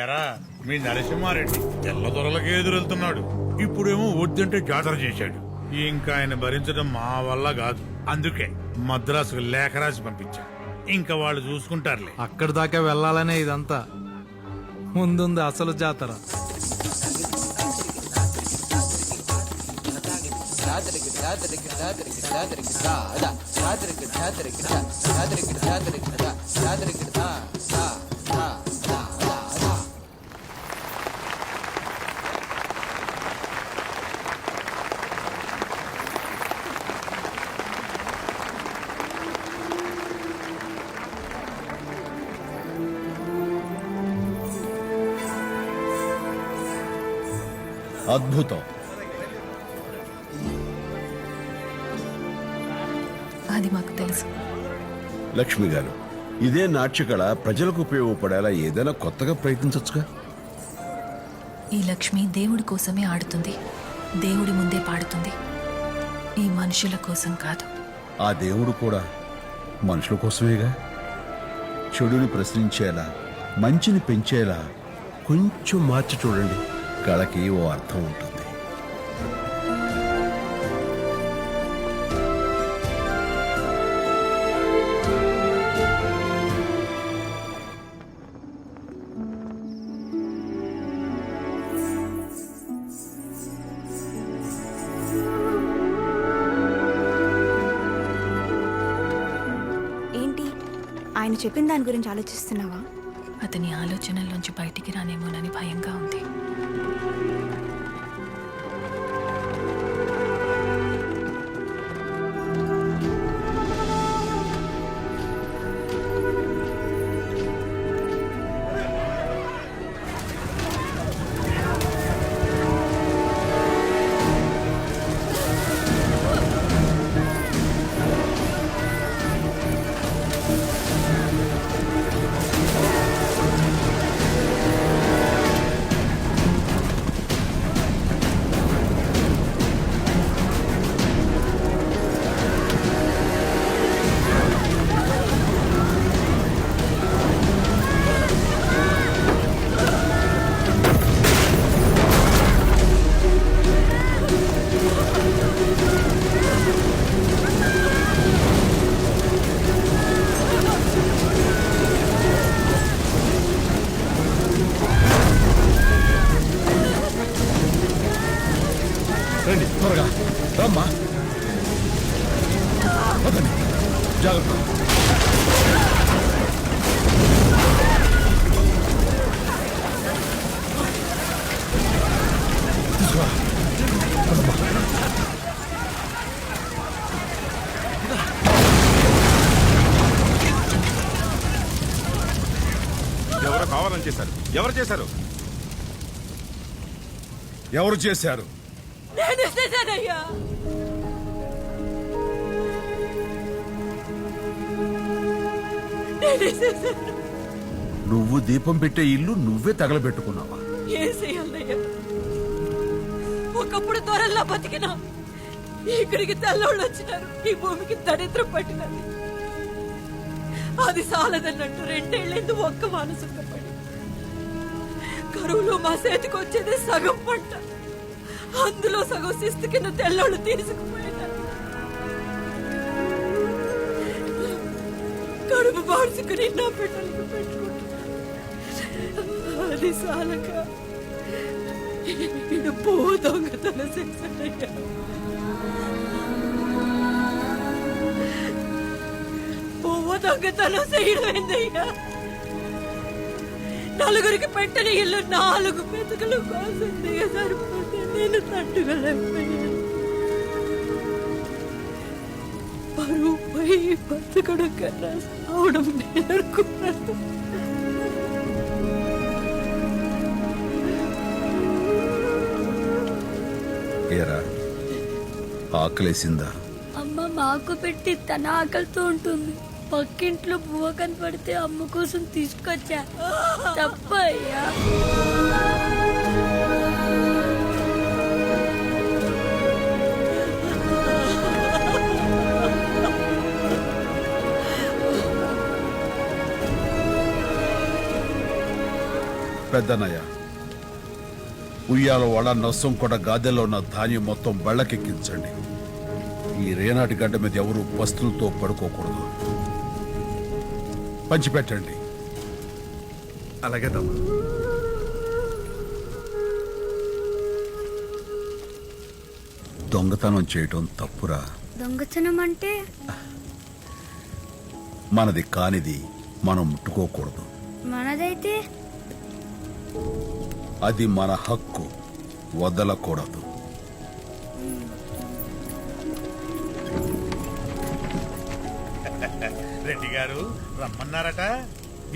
ఎరా మీ నరసింహారెడ్డి తెల్ల దొరలకే ఎదురెళ్తున్నాడు ఇప్పుడేమో వద్దంటే జాతర చేశాడు ఇంకా ఆయన భరించడం మా వల్ల కాదు అందుకే మద్రాసుకు లేఖ రాసి పంపించా ఇంకా వాళ్ళు చూసుకుంటారులే అక్కడి దాకా వెళ్ళాలనే ఇదంతా ముందుంది అసలు జాతర అద్భుతం. అది మాకు తెలుసు. లక్ష్మి గారు ఇదే నాట్యకళ ప్రజలకు ఉపయోగపడేలా ఏదైనా కొత్తగా ప్రయత్నించవచ్చుగా ఈ లక్ష్మి దేవుడి కోసమే ఆడుతుంది. దేవుడి ముందే పాడుతుంది. ఈ మనుషుల కోసం కాదు. ఆ దేవుడు కూడా మనుషుల కోసమేగా? చెడుని ప్రశ్నించేలా మంచిని పెంచేలా కొంచెం మార్చి చూడండి. కళకి ఓ అర్థం ఉంటుంది. ఏంటి? ఆయన చెప్పిన దాని గురించి ఆలోచిస్తున్నావా? అతని ఆలోచనల్లోంచి బయటికి రానేమోనని భయంగా ఉంది. Thank you. ఎవరో చేశారు? ఎవరు చేశారు? ఎవరు చేశారు నువ్వు దీపం పెట్టే ఇల్లు నువ్వే తగలబెట్టుకున్నావా? ఏం ఒకప్పుడు త్వరల్లో బతికినా ఇక్కడికి తెల్లోళ్ళు వచ్చినారు ఈ భూమికి దరిద్రం పట్టినది. అది సాలదన్నట్టు రెండేళ్ళెందు ఒక్క మానసుక పడి కరువులో మా చేతికి వచ్చేది సగం పంట. అందులో సగం శిస్తు కింద తెల్లోళ్ళు తీసుకుపోయినారు కడుపు బాడుచుకుని నా బిడ్డలకు పెట్టుకుంటున్నాను. అది సాలక ఇది పూ దొంగతనం చేశాడయ్యా పువ్వు దొంగతనం చేయడం ఏందయ్యా నలుగురికి పెట్టిన ఇల్లు నాలుగు మెతుకులు కోసింది సరిపోతే నేను తట్టుకోలేకపోయాను. పరువు పోయి బతకడం కన్నా సావడం నేర్చుకున్నాను. ఏరా ఆకలేసిందా? అమ్మ మాకు పెట్టి తన ఆకలితో ఉంటుంది. పక్కింట్లో బువ్వ కనపడితే అమ్మ కోసం తీసుకొచ్చా? తప్పయ్యా. పెద్దనయ్య ఉయ్యాల వడ నర్సం కూడా గాదెలో ఉన్న ధాన్యం మొత్తం బళ్ళకెక్కించండి. ఈ రేనాటి గడ్డ మీద ఎవరు పస్తులతో పడుకోకూడదు. పంచిపెట్టండి. అలాగే తమ్ముడు. దొంగతనం చేయటం తప్పురా. దొంగతనం అంటే? మనది కానిది మనం ముట్టుకోకూడదు. మనదైతే? అది మన హక్కు. వదలకూడదు. రెడ్డి గారు రమ్మన్నారట.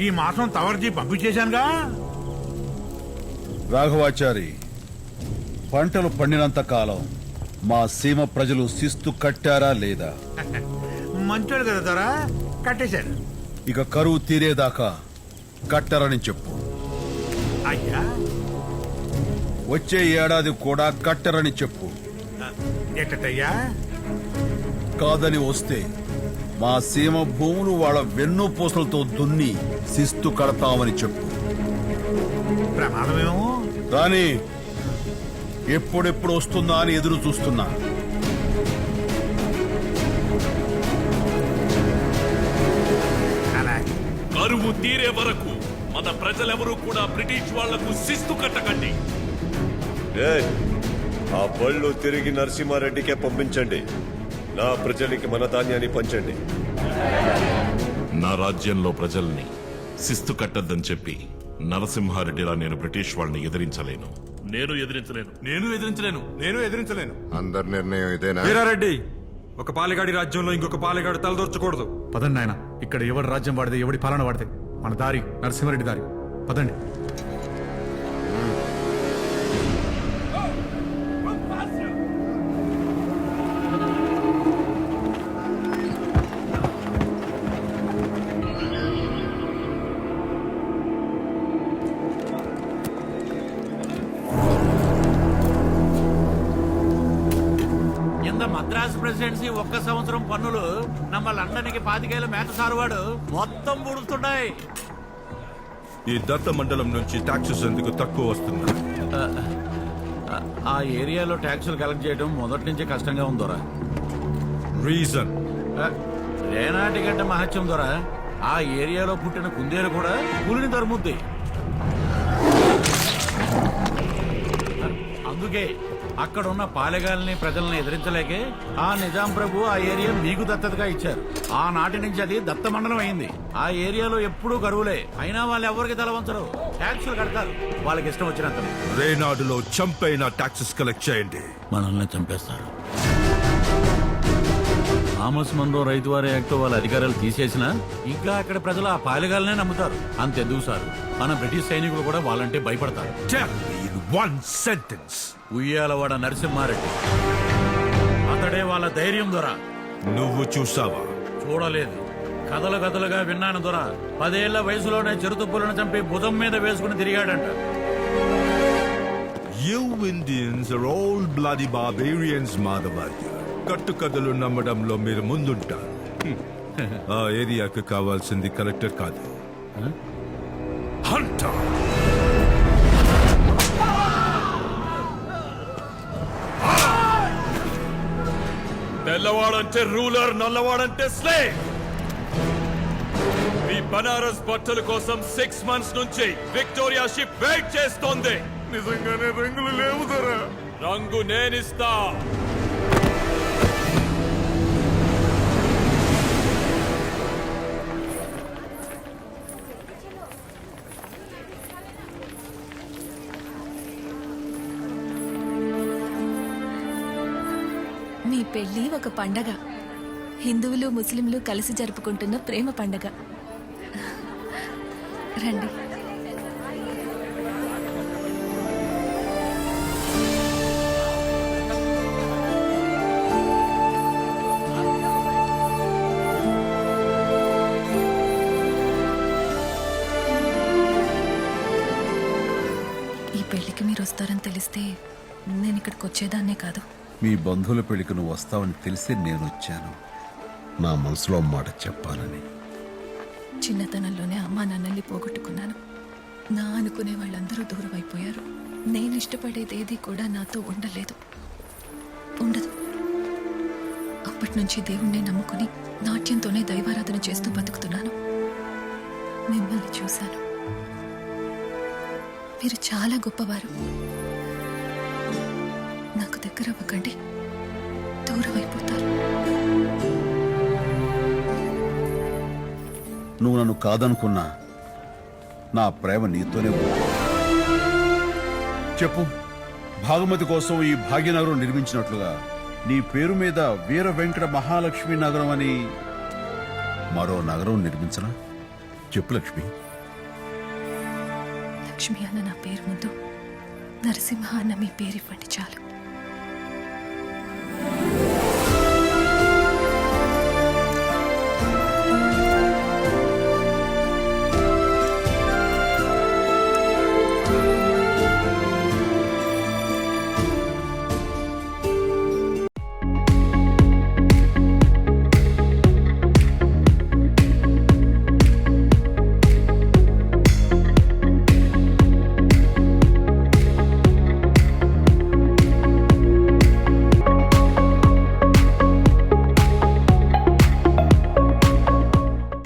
ఈ మాసం తవర్జీ పంపించేశానుగా. రాఘవాచారి పంటలు పండినంత కాలం మా సీమ ప్రజలు శిస్తు కట్టారా లేదా? మంచోడు కదా దొరా కట్టేశాడు ఇక కరువు తీరేదాకా కట్టరని చెప్పు. అయ్యా. వచ్చే ఏడాది కూడా కట్టరని చెప్పు. ఎట్టయ్యా కాదని వస్తే మా సీమ భూములు వాళ్ళ వెన్ను పూసలతో దున్ని శిస్తు కడతామని చెప్పు. ప్రమాదమేమో? రాని ఎప్పుడెప్పుడు వస్తుందా అని ఎదురు చూస్తున్నా. అలాగే కరువు తీరే వరకు మన ప్రజలెవరూ కూడా బ్రిటిష్ వాళ్ళకు శిస్తు కట్టకండి. ఏయ్, ఆ బళ్ళు తిరిగి నరసింహారెడ్డికే పంపించండి. నా ప్రజలకి మన ధాన్యాన్ని పంచండి. నా రాజ్యంలో ప్రజల్ని శిస్తు కట్టద్దని చెప్పి నరసింహారెడ్డిలా నేను బ్రిటిష్ వాళ్ళని ఎదిరించలేను. నేను ఎదిరించలేను. నేను ఎదిరించలేను. నేను ఎదిరించలేను. అందరి నిర్ణయం ఇదేనా? వీరారెడ్డి ఒక పాలెగాడి రాజ్యంలో ఇంకొక పాలెగాడు తలదొర్చకూడదు. పదండి ఆయన ఇక్కడ ఎవడి రాజ్యం వాడితే ఎవడి పాలన వాడితే? మన దారి నరసింహారెడ్డి దారి. పదండి. ప్రెసిడెన్సీ ఒక్క సంవత్సరం పన్నులు నమ్మ లండన్కి పాతికేళ్ళ మేత సారువాడు. మొత్తం పుడుతున్నాయి ఈ దత్త మండలం నుంచి టాక్సెస్ ఎందుకు తక్కువ వస్తున్నాయి? ఆ ఏరియాలో ట్యాక్సులు కలెక్ట్ చేయడం మొదటి నుంచి కష్టంగా ఉందోరా రీజన్ రేనాటి గంట మహత్యం దొరా. ఆ ఏరియాలో పుట్టిన కుందేలు కూడా పులిని తరుముద్ది. అందుకే అక్కడ ఉన్న పాలెగాల్ని ప్రజల్ని ఎదిరించలేకే ఆ నిజాం ప్రభు ఆ ఏరియా మీకు దత్తతగా ఇచ్చారు. ఆ నాటి నుంచి అది దత్త మండలం అయింది. ఆ ఏరియాలో ఎప్పుడూ కరువులే అయినా వాళ్ళు ఎవరికి తలవంచరు ట్యాక్సులు కడతారు. వాళ్ళకి ఇష్టం వచ్చినంత రేనాడులో చంపైన టాక్సెస్ కలెక్ట్ చేయండి. మనల్ని చంపేస్తారు. థామస్ మన్రో రైతు వారి యాక్ట్ వాళ్ళ అధికారాలు తీసేసినా ఇంకా అక్కడ ప్రజలు ఆ పాలెగాలనే నమ్ముతారు. అంతెందుకు సార్? మన బ్రిటిష్ సైనికులు కూడా వాళ్ళంటే భయపడతారు. One sentence. ఉయ్యాలవాడ నరసింహారెడ్డి. అతడే వాళ్ళ ధైర్యం దొర. నువ్వు చూసావా? చూడలేదు. కథలు కథలుగా విన్నాను దొర. పదేళ్ళ వయసులోనే చిరుతుప్పులను చంపి భుజం మీద వేసుకుని తిరిగాడంట. You Indians are all bloody barbarians, Madhavayya కట్టు కథలు నమ్మడంలో మీరు ముందుంటారు. ఆ ఏరియాకి కావాల్సింది కలెక్టర్ కాదు. హంటర్ తెల్లవాడంటే రూలర్ నల్లవాడంటే స్లే మీ బనారస్ బట్టల కోసం సిక్స్ మంత్స్ నుంచి విక్టోరియా షిప్ వెయిట్ చేస్తోంది. నిజంగానే రంగులు లేవు ధర రంగు నేనిస్తా. పెళ్ళి ఒక పండగ. హిందువులు ముస్లింలు కలిసి జరుపుకుంటున్న ప్రేమ పండగ. రండి. ఈ పెళ్ళికి మీరు వస్తారని తెలిస్తే నేను ఇక్కడికి వచ్చేదాన్నే కాదు. మీ బంధువుల పెళ్ళికి నువ్వు వస్తావని తెలిసి నేను వచ్చాను నా మనసులో మాట చెప్పాలని. చిన్నతనంలోనే అమ్మా నాన్నల్ని పోగొట్టుకున్నాను. నా అనుకునే వాళ్ళందరూ దూరం అయిపోయారు. నేను ఇష్టపడేది ఏది కూడా నాతో ఉండలేదు. ఉండదు. అప్పటి నుంచి దేవుణ్ణి నమ్ముకుని నాట్యంతోనే దైవారాధన చేస్తూ బతుకుతున్నాను. మిమ్మల్ని చూశాను. మీరు చాలా గొప్పవారు. నాకు దగ్గర అవ్వకండి. దూరం అయిపోతారు. నువ్వు నన్ను కాదనుకున్నా నా ప్రేమ నీతోనే ఉంది. చెప్పు భాగమతి కోసం ఈ భాగ్యనగరం నిర్మించినట్లుగా నీ పేరు మీద వీర వెంకట మహాలక్ష్మి నగరం అని మరో నగరం నిర్మించనా? చెప్పు లక్ష్మి. లక్ష్మి అన్న నా పేరు ముందు నరసింహ అన్న మీ పేరు ఇవ్వండి చాలు.